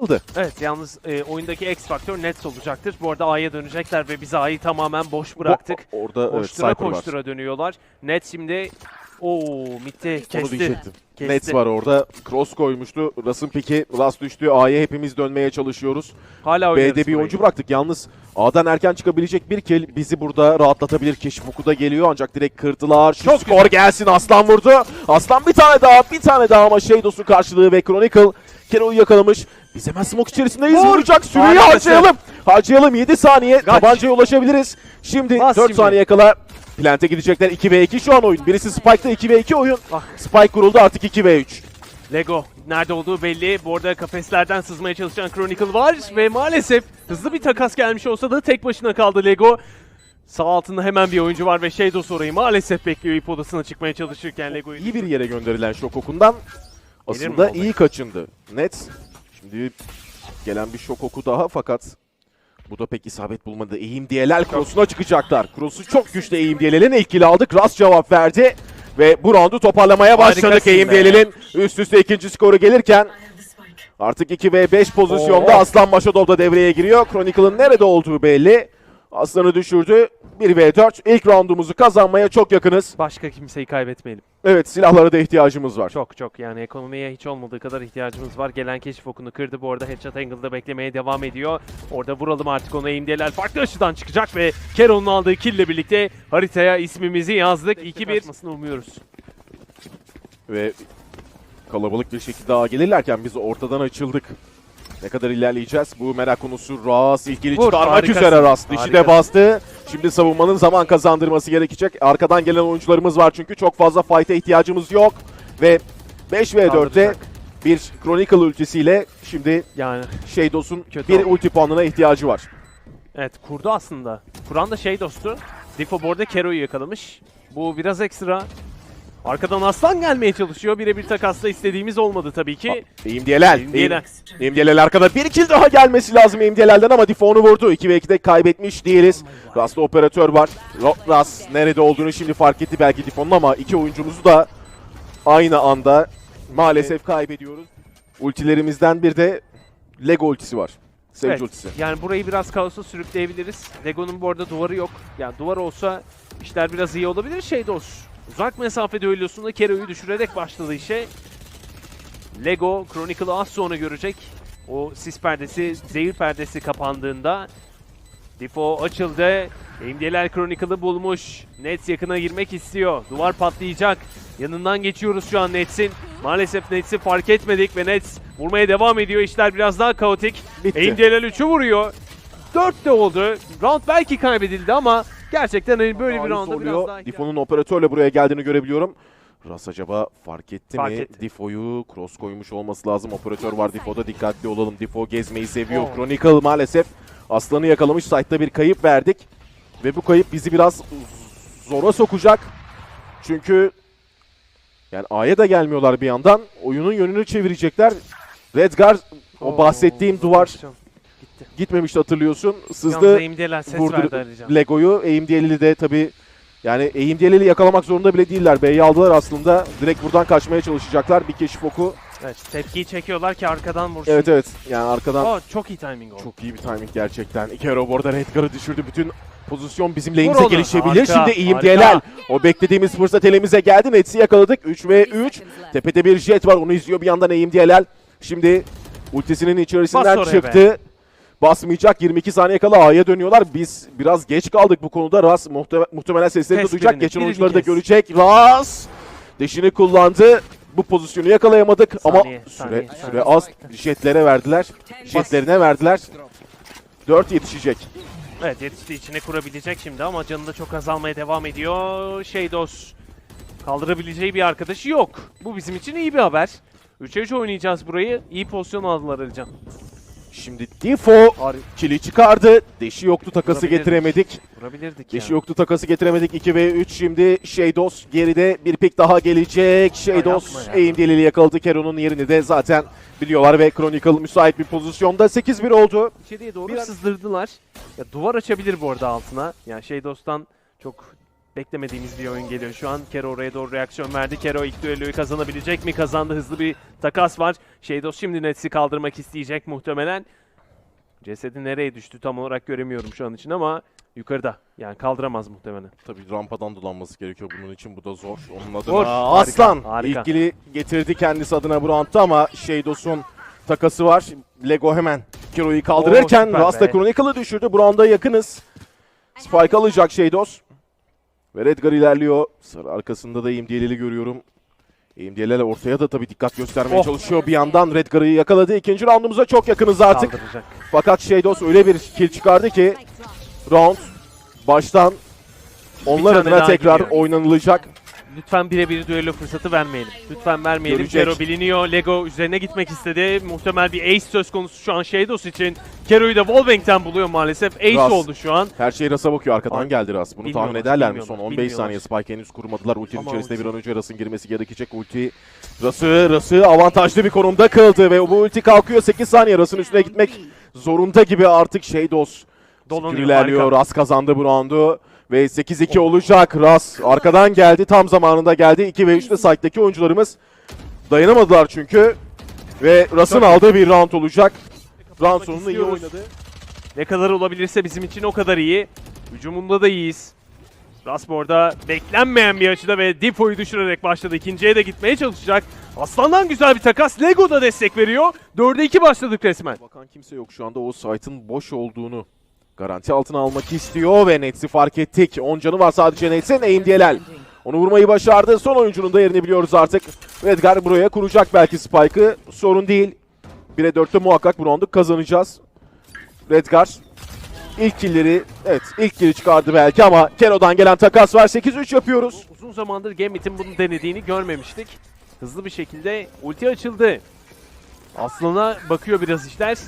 Kıldı. Evet yalnız e, oyundaki X faktör Nets olacaktır. Bu arada A'ya dönecekler ve biz A'yı tamamen boş bıraktık. Bu- orada evet, koştura var. koştura dönüyorlar. Nets şimdi o mitte kesti. Kesti. Nets var orada. Cross koymuştu. Ras'ın piki. Ras düştü. A'ya hepimiz dönmeye çalışıyoruz. Hala B'de bir burayı. oyuncu bıraktık. Yalnız A'dan erken çıkabilecek bir kill bizi burada rahatlatabilir. Keşif oku da geliyor ancak direkt kırdılar. Şu Çok skor gelsin. Aslan vurdu. Aslan bir tane daha. Bir tane daha ama Shadows'un karşılığı ve Chronicle Kero'yu yakalamış. Biz hemen smoke içerisindeyiz. Vur. Vuracak. Harikasın. harcayalım. Harcayalım. 7 saniye. Kaç. Tabancaya ulaşabiliriz. Şimdi Bas 4 şimdi. saniye kala Plant'e gidecekler. 2v2 şu an oyun. Birisi Spike'da 2v2 oyun. Ah. Spike kuruldu artık 2v3. Lego nerede olduğu belli. Bu arada kafeslerden sızmaya çalışan Chronicle var ve maalesef hızlı bir takas gelmiş olsa da tek başına kaldı Lego. Sağ altında hemen bir oyuncu var ve Shadows orayı maalesef bekliyor ip odasına çıkmaya çalışırken Lego'yu. iyi bir yere gönderilen şok okundan aslında iyi kaçındı. Net. Şimdi gelen bir şok oku daha fakat bu da pek isabet bulmadı. Eğim diyeler cross'una çıkacaklar. Cross'u çok güçlü eğim diyelerin ilk kill aldık. Ras cevap verdi. Ve bu roundu toparlamaya başladık. Harikasın Eğim be. diyelerin üst üste ikinci skoru gelirken artık 2 ve 5 pozisyonda Oo. Aslan Maşadov da devreye giriyor. Chronicle'ın nerede olduğu belli. Aslan'ı düşürdü. 1 v 4. İlk roundumuzu kazanmaya çok yakınız. Başka kimseyi kaybetmeyelim. Evet silahlara da ihtiyacımız var. Çok çok yani ekonomiye hiç olmadığı kadar ihtiyacımız var. Gelen keşif okunu kırdı. Bu arada headshot angle'da beklemeye devam ediyor. Orada vuralım artık onu aimdiyeler. Farklı açıdan çıkacak ve Keron'un aldığı kill ile birlikte haritaya ismimizi yazdık. 2-1 umuyoruz. Ve kalabalık bir şekilde ağa gelirlerken biz ortadan açıldık. Ne kadar ilerleyeceğiz? Bu merak konusu Ras ilgili Vur, çıkarmak harikasın. üzere Ras. Dişi de bastı. Şimdi savunmanın zaman kazandırması gerekecek. Arkadan gelen oyuncularımız var çünkü çok fazla fight'e ihtiyacımız yok. Ve 5 v 4'te Kaldıracak. bir Chronicle ultisiyle şimdi Yani Shadows'un bir oldu. ulti puanına ihtiyacı var. evet kurdu aslında. Kuran da şey dostu. Difo bu arada Kero'yu yakalamış. Bu biraz ekstra. Arkadan aslan gelmeye çalışıyor. Birebir takasla istediğimiz olmadı tabii ki. Eğim Diyelel. Eğim Diyelel. Eğim Diyelel arkada. Bir kill daha gelmesi lazım Eğim Diyelel'den ama Difo onu vurdu. 2 ve 2'de kaybetmiş değiliz. Rast'ta operatör var. Rast nerede olduğunu şimdi fark etti belki Difo'nun ama iki oyuncumuzu da aynı anda maalesef kaybediyoruz. Ultilerimizden bir de Lego ultisi var. Sage Evet, ultisi. Yani burayı biraz kaosa sürükleyebiliriz. Lego'nun bu arada duvarı yok. Yani duvar olsa işler biraz iyi olabilir. Şey de olsun. Uzak mesafede ölüyorsun Kero'yu düşürerek başladı işe. Lego Chronicle'ı az sonra görecek. O sis perdesi, zehir perdesi kapandığında Difo açıldı. Imdiyeler Chronicle'ı bulmuş. Nets yakına girmek istiyor. Duvar patlayacak. Yanından geçiyoruz şu an Nets'in. Maalesef Nets'i fark etmedik ve Nets vurmaya devam ediyor. İşler biraz daha kaotik. Bitti. Imdiyeler 3'ü vuruyor. 4 de oldu. Round belki kaybedildi ama gerçekten hani böyle bir rounda biraz daha Difo'nun operatörle buraya geldiğini görebiliyorum. Ras acaba fark etti Fark mi? etti. Difo'yu cross koymuş olması lazım. Operatör var Difo'da dikkatli olalım. Difo gezmeyi seviyor. Oh. Chronicle maalesef Aslan'ı yakalamış. Site'da bir kayıp verdik. Ve bu kayıp bizi biraz zora sokacak. Çünkü yani A'ya da gelmiyorlar bir yandan. Oyunun yönünü çevirecekler. Redgar o Oo, bahsettiğim duvar Gitti. Gitmemişti hatırlıyorsun. Sızdı vurdu. Lego'yu. Diyelili de tabi yani diyelili yakalamak zorunda bile değiller. B'yi aldılar aslında. Direkt buradan kaçmaya çalışacaklar. Bir keşif oku. Evet, tepkiyi çekiyorlar ki arkadan vursun. Evet evet. Yani arkadan Aa, çok iyi timing oldu. çok iyi bir timing gerçekten. Ikero bu arada Redgar'ı düşürdü. Bütün pozisyon bizim onu. gelişebilir. Harika, Şimdi diyelel. O beklediğimiz fırsat elimize geldi. Nets'i yakaladık. 3 ve 3. Tepede bir jet var. Onu izliyor bir yandan diyelel. Şimdi ultisinin içerisinden çıktı. Basmayacak 22 saniye kala A'ya dönüyorlar. Biz biraz geç kaldık bu konuda. Ras muhte- muhtemelen sesleri Kes duyacak. birini, Geçen birini oyuncuları da kes. görecek. Ras deşini kullandı. Bu pozisyonu yakalayamadık ama Saniye, süre saniye, süre saniye. az jetlere verdiler. Jetlerine verdiler. 4 yetişecek. Evet yetiştiği içine kurabilecek şimdi ama canı da çok azalmaya devam ediyor. Şeydos kaldırabileceği bir arkadaşı yok. Bu bizim için iyi bir haber. 3'e 3 oynayacağız burayı. İyi pozisyon aldılar Alican. Şimdi Difo kili çıkardı. Deşi yoktu takası Vurabilirdik. getiremedik. Vurabilirdik Deşi ya. yoktu takası getiremedik. 2 ve 3 şimdi Shadows geride bir pik daha gelecek. Shadows ya. eğim delili yakaladı. Kero'nun yerini de zaten biliyorlar ve Chronicle müsait bir pozisyonda. 8-1 oldu. İçeriye doğru Bir sızdırdılar. Ya duvar açabilir bu arada altına. Yani Şeydos'tan çok beklemediğimiz bir oyun geliyor şu an. Kero oraya doğru reaksiyon verdi. Kero ilk düelloyu kazanabilecek mi? Kazandı. Hızlı bir takas var. Shadows şimdi Nets'i kaldırmak isteyecek muhtemelen. Cesedi nereye düştü tam olarak göremiyorum şu an için ama yukarıda. Yani kaldıramaz muhtemelen. Tabii rampadan dolanması gerekiyor bunun için. Bu da zor. Onun adına Zor. Aslan Harika, ilgili getirdi kendisi adına bu roundda ama Shadows'un takası var. Lego hemen Kiro'yu kaldırırken Oo, süper Rasta. Chronicle'ı düşürdü. Bu rounda yakınız. Spike alacak Shadows. Ve Redgar ilerliyor. Sarı arkasında da İmdiyeleli görüyorum. İmdiyeleli ortaya da tabii dikkat göstermeye Oh. çalışıyor. Bir yandan Redgar'ı yakaladı. İkinci roundumuza çok yakınız artık. Kaldıracak. Fakat Shadows öyle bir kill çıkardı ki round baştan onlar adına tekrar gidiyor. oynanılacak. Lütfen birebir düello fırsatı vermeyelim. Lütfen vermeyelim. Görecek. Kero biliniyor. Lego üzerine gitmek istedi. Muhtemel bir ace söz konusu şu an Shadows için. Kero'yu da Wallbank'ten buluyor maalesef. Ace Ras. oldu şu an. Her şey Ras'a bakıyor. Arkadan Ay, geldi Ras. Bunu tahmin ederler mi? Son bilmiyorlar, 15 bilmiyorlar. saniye Spike henüz kurmadılar. Ultinin Ama içerisinde ulti. bir an önce Ras'ın girmesi gerekecek. Ulti Ras'ı, Ras'ı avantajlı bir konumda kıldı ve bu ulti kalkıyor. 8 saniye Ras'ın üstüne gitmek zorunda gibi artık Shadows. Dolanıyor. Ras kazandı bu roundu. Ve 8-2 olacak. Ras arkadan geldi. Tam zamanında geldi. 2 ve 3'te site'deki oyuncularımız dayanamadılar çünkü. Ve Ras'ın aldığı bir round olacak. Round sonunda iyi oynadı. Ne kadar olabilirse bizim için o kadar iyi. Hücumunda da iyiyiz. Rasbor'da beklenmeyen bir açıda ve Dipo'yu düşürerek başladı. İkinciye de gitmeye çalışacak. Aslan'dan güzel bir takas. Lego da destek veriyor. 4'e 2 başladık resmen. Bakan kimse yok şu anda o site'ın boş olduğunu garanti altına almak istiyor ve Nets'i fark ettik. 10 canı var sadece Nets'in. AMD'ler onu vurmayı başardı. Son oyuncunun da yerini biliyoruz artık. Redgar buraya kuracak belki Spike'ı. Sorun değil. 1'e 4'te muhakkak bu kazanacağız. Redgar ilk killleri evet ilk killi çıkardı belki ama Kero'dan gelen takas var. 8-3 yapıyoruz. Uzun zamandır Gambit'in bunu denediğini görmemiştik. Hızlı bir şekilde ulti açıldı. Aslan'a bakıyor biraz işler.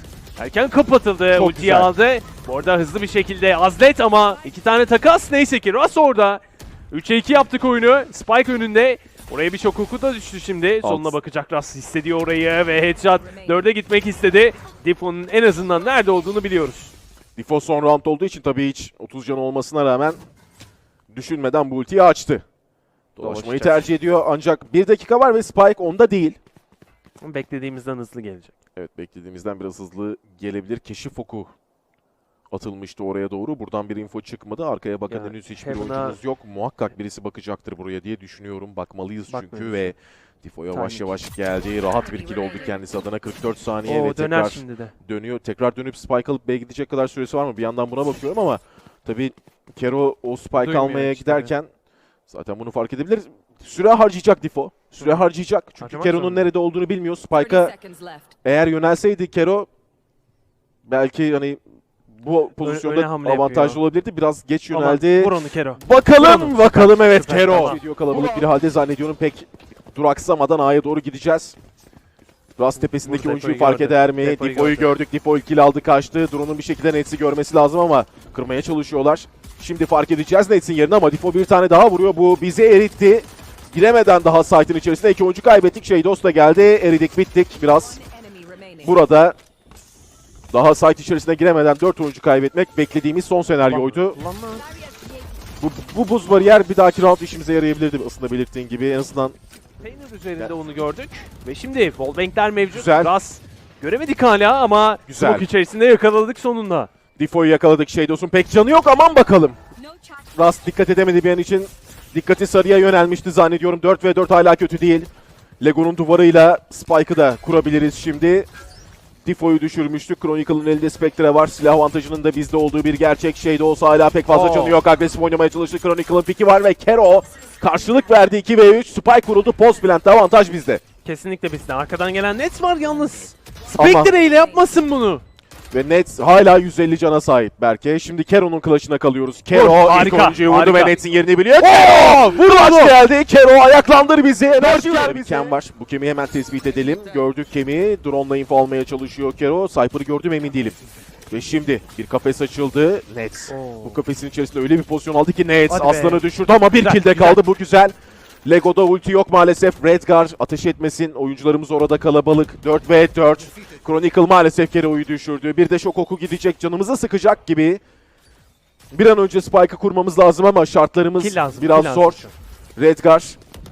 Erken kapatıldı. Çok Ultiyi güzel. aldı. Bu arada hızlı bir şekilde Azlet ama iki tane takas. Neyse ki Ras orada. 3'e 2 yaptık oyunu. Spike önünde. Oraya birçok huku da düştü şimdi. Sonuna bakacak Ras hissediyor orayı ve headshot 4'e gitmek istedi. Dipo'nun en azından nerede olduğunu biliyoruz. Difo son round olduğu için tabii hiç 30 canı olmasına rağmen düşünmeden bu ultiyi açtı. Dolaşmayı tercih ediyor ancak bir dakika var ve Spike onda değil. Beklediğimizden hızlı gelecek. Evet beklediğimizden biraz hızlı gelebilir. Keşif oku atılmıştı oraya doğru. Buradan bir info çıkmadı. Arkaya bakan Yani henüz hiçbir Heaven'a- oyuncumuz yok. Muhakkak birisi bakacaktır buraya diye düşünüyorum. Bakmalıyız çünkü Bakmıyoruz. ve Difo yavaş Timing. yavaş geldi. Rahat bir kill oldu kendisi adına 44 saniye Oo ve tekrar şimdi de. dönüyor. Tekrar dönüp Spike alıp B'ye gidecek kadar süresi var mı? Bir yandan buna bakıyorum ama tabii Kero o Spike Duymuyor almaya giderken zaten bunu fark edebilir. Süre harcayacak Difo. Süre harcayacak. Çünkü Harcamak Kero'nun zorunda. nerede olduğunu bilmiyor. 30 Spike'a eğer yönelseydi Kero belki hani bu pozisyonda öne hamle avantajlı yapıyor. olabilirdi. Biraz geç Aman, yöneldi. Vur onu Kero. Bakalım Vur onu. bakalım evet süper, Kero. tamam. Video kalabalık bir halde zannediyorum pek duraksamadan A'ya doğru gideceğiz. Ras tepesindeki Vur, oyuncuyu fark gördü. eder mi? Defo'yu Defo'yu gördü. gördük. Defo ilk kill aldı kaçtı. Drone'un bir şekilde Nets'i görmesi lazım ama kırmaya çalışıyorlar. Şimdi fark edeceğiz Nets'in yerine ama Defo bir tane daha vuruyor. Bu bizi eritti. Giremeden daha site'in içerisinde iki oyuncu kaybettik. Şeydos da geldi. Eridik bittik biraz. Burada daha site içerisine giremeden 4 oyuncu kaybetmek beklediğimiz son senaryoydu. Bu, bu buz bariyer bir dahaki round işimize yarayabilirdi aslında belirttiğin gibi. En azından Painter üzerinde onu gördük. Ve şimdi wallbankler mevcut. Güzel. Ras göremedik hala ama Güzel. smoke içerisinde yakaladık sonunda. Defoe'yu yakaladık. Shadows'un pek canı yok aman bakalım. Rast dikkat edemedi bir an için. Dikkati sarıya yönelmişti zannediyorum. 4 ve 4 hala kötü değil. Lego'nun duvarıyla Spike'ı da kurabiliriz şimdi. Defoe'yu düşürmüştük. Chronicle'ın elinde Spectre var. Silah avantajının da bizde olduğu bir gerçek. Şey de olsa hala pek fazla Oo. canı yok. Agresif oynamaya çalıştı. Chronicle'ın piki var ve Kero karşılık verdi 2 ve 3. Spike vuruldu. Post Plant'te avantaj bizde. Kesinlikle bizde. Arkadan gelen Nets var yalnız. Ama- Spectre ile yapmasın bunu. Ve Nets hala 150 cana sahip Berke. Şimdi Kero'nun kılıçına kalıyoruz. Kero Vur, ilk harika, oyuncuyu vurdu harika. ve Nets'in yerini biliyor. Kero! vur Clutch onu. geldi. Kero ayaklandır bizi. Enerji ver bizi. Kem var. Bu kemiği hemen tespit edelim. Gördük kemiği. Drone'la info almaya çalışıyor Kero. Cypher'ı gördüm emin değilim. Ve şimdi bir kafes açıldı. Nets. Oo. Bu kafesin içerisinde öyle bir pozisyon aldı ki Nets Hadi be. aslanı düşürdü ama bir kilde kaldı. Bu güzel. Lego'da ulti yok maalesef. Redgar ateş etmesin. Oyuncularımız orada kalabalık. 4 ve 4. Chronicle maalesef Kero'yu düşürdü. Bir de şok oku gidecek. Canımıza sıkacak gibi. Bir an önce Spike'ı kurmamız lazım ama şartlarımız lazım, biraz lazım zor. Redgar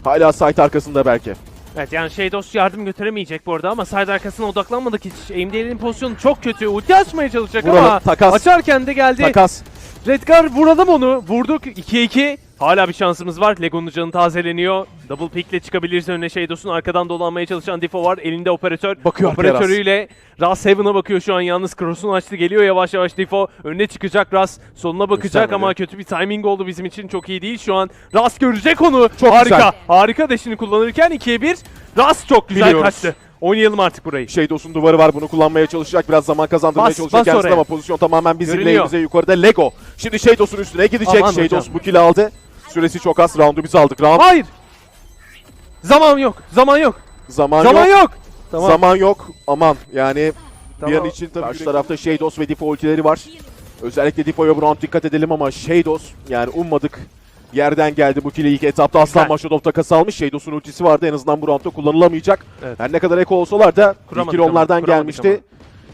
hala site arkasında belki. Evet yani Shadows yardım götüremeyecek bu arada ama side arkasına odaklanmadık hiç. AMD'nin pozisyonu çok kötü. Ulti açmaya çalışacak Vuralım, ama takas. açarken de geldi. Takas. Redgar vuralım onu. Vurduk 2-2. Hala bir şansımız var. Lego'nun canı tazeleniyor. Double pick'le çıkabiliriz önüne Shadows'un arkadan dolanmaya çalışan Difo var. Elinde operatör. Bakıyor Operatörüyle Ras Heaven'a bakıyor şu an yalnız. Cross'unu açtı. Geliyor yavaş yavaş Difo. Önüne çıkacak Ras. Soluna bakacak Göstermedi. ama kötü bir timing oldu bizim için. Çok iyi değil şu an. Ras görecek onu. Çok Harika. güzel. Harika deşini kullanırken 2'ye 1. Ras çok güzel Biliyoruz. kaçtı. Oynayalım artık burayı. Shadows'un duvarı var bunu kullanmaya çalışacak. Biraz zaman kazandırmaya Bas, çalışacak bas kendisi oraya. ama pozisyon tamamen bizim lehimize yukarıda. Lego. Şimdi Shadows'un üstüne gidecek. Aman Shadows hocam. bu kill'i aldı. Süresi çok az. Round'u biz aldık. Round Hayır. Zaman yok. Zaman yok. zaman, Zaman yok. yok. Tamam. Zaman yok. Aman yani bir Tamam. an için tabii karşı tarafta Shadows ve Difo ultileri var. Özellikle Difo'ya bu round dikkat edelim ama Shadows yani ummadık yerden geldi bu kill'i ilk etapta Aslan Güzel. Maşadov takas almış. Shadows'un ultisi vardı en azından bu roundda kullanılamayacak. Evet. Her ne kadar eko olsalar da ilk ama, onlardan gelmişti.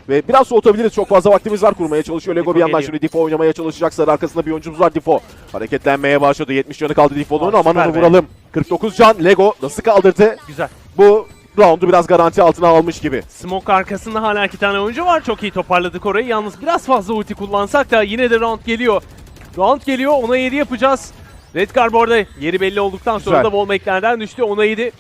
Ve biraz soğutabiliriz. Çok fazla vaktimiz var. Kurmaya çalışıyor. Lego bir yandan geliyor. şimdi Difo oynamaya çalışacak. Sarı arkasında bir oyuncumuz var Difo. Hareketlenmeye başladı. 70 canı kaldı Difo'nun. Aa, Aman onu be. vuralım. 49 can. Lego nasıl kaldırdı? Güzel. Bu roundu biraz garanti altına almış gibi. Smoke arkasında hala iki tane oyuncu var. Çok iyi toparladık orayı. Yalnız biraz fazla ulti kullansak da yine de round geliyor. Round geliyor. Ona 7 yapacağız. Redgar bu arada yeri belli olduktan sonra Güzel. da Wallback'lerden düştü. Ona 7.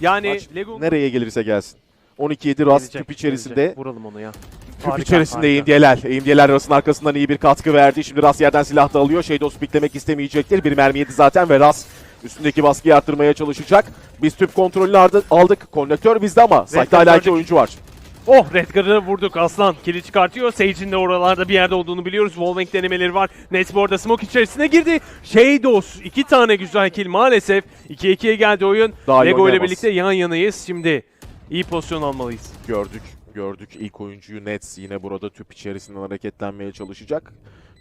Yani Maç Lego nereye gelirse gelsin. 12-7 Rast Gelecek, küp içerisinde. gelecek. Vuralım onu ya. Küp Harika, içerisinde harika. Eğimdiyeler Rast'ın arkasından iyi bir katkı verdi. Şimdi Rast yerden silah da alıyor. Shadows piklemek istemeyecektir. Bir mermi yedi zaten ve Rast üstündeki baskıyı arttırmaya çalışacak. Biz tüp kontrolünü aldık. Konnektör bizde ama site'da hala iki oyuncu var. Oh Redgar'ı vurduk Aslan. Kili çıkartıyor. Sage'in de oralarda bir yerde olduğunu biliyoruz. Wallbang denemeleri var. Nets bu arada smoke içerisine girdi. Shadows iki tane güzel kill maalesef. 2-2'ye geldi oyun. Daha Lego ile birlikte yan yanayız. Şimdi iyi pozisyon almalıyız. Gördük. Gördük. İlk oyuncuyu Nets yine burada tüp içerisinden hareketlenmeye çalışacak.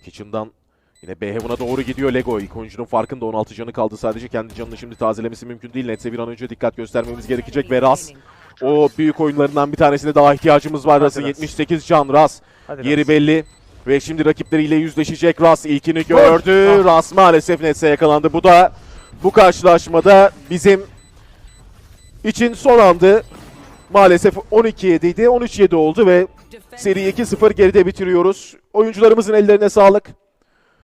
Kitchen'dan yine B Heaven'a doğru gidiyor Lego. İlk oyuncunun farkında 16 canı kaldı sadece. Kendi canını şimdi tazelemesi mümkün değil. Nets'e bir an önce dikkat göstermemiz gerekecek ve Ras o büyük oyunlarından bir tanesine daha ihtiyacımız var. Ras'ın Ras. 78 can Ras. Hadi Yeri Ras. belli. Ve şimdi rakipleriyle yüzleşecek Ras. ilkini gördü. Ah. Ras maalesef Nets'e yakalandı. Bu da bu karşılaşmada bizim için son andı. Maalesef 12-7 idi. 13-7 oldu ve seri 2-0 geride bitiriyoruz. Oyuncularımızın ellerine sağlık.